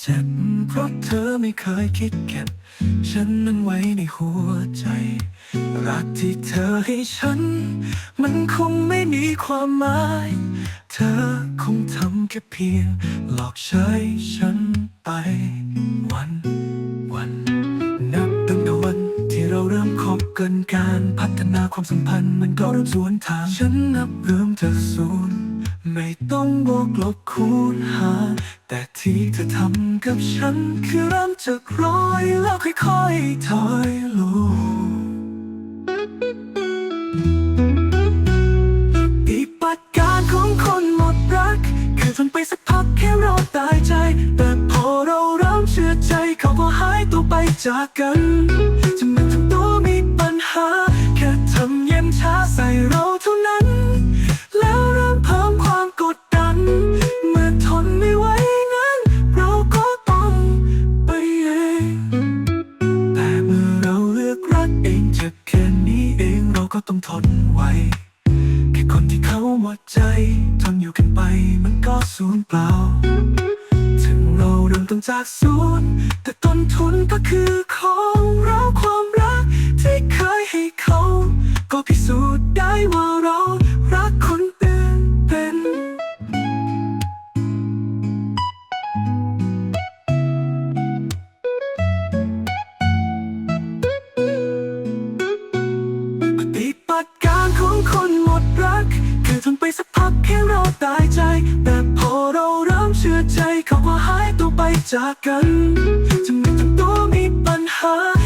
เจ็บเพราะเธอไม่เคยคิดเก็บ ฉันนั้นไว้ในหัวใจ รักที่เธอให้ฉัน มันคงไม่มีความหมาย เธอคงทำแค่เพียง หลอกใช้ฉันไปวันวันนับตั้งแต่วันที่เราเริ่มคบกันการพัฒนาความสัมพันธ์มันก็เริ่มสวนทาง ฉันนับเริ่มจากศูนย์ ไม่ต้องบวกลบคูณหารแต่ที่เธอทำกับฉัน คือเริ่มจากร้อยแล้วค่อยๆถอยลงปฏิบัติการของคนหมดรัก คือทนไปสักพักแค่เราตายใจ แต่พอเราเริ่มเชื่อใจเขาก็หายตัวไปจากกัน ทนไว้แค่คนที่เขาหมดใจทนอยู่กันไปมันก็สูญเปล่า ถึงเราเริ่มต้นจากศูนย์แต่ต้นทุนก็คือของเราความรักที่เคยให้เขาก็พิสูจน์ ดการของคนหมดรัก คือทนไปสักพักแค่เราตายใจ แต่พอเราเริ่มเชื่อใจเขาก็หายตัวไปจากกันจะไม่ทำตัวมีปัญหา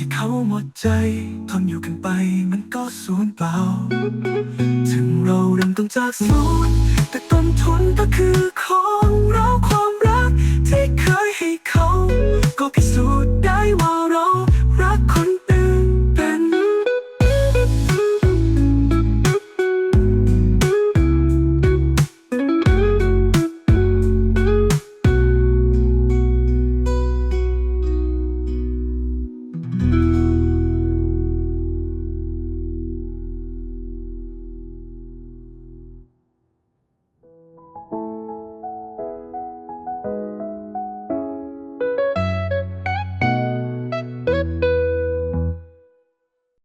ที่เขาหมดใจ ทนอยู่กันไปมันก็สูญเปล่า ถึงเราเริ่มต้องจากศูนย์แต่ต้นทุนก็คือของเราความรักที่เคยให้เขา ก็พิสูจน์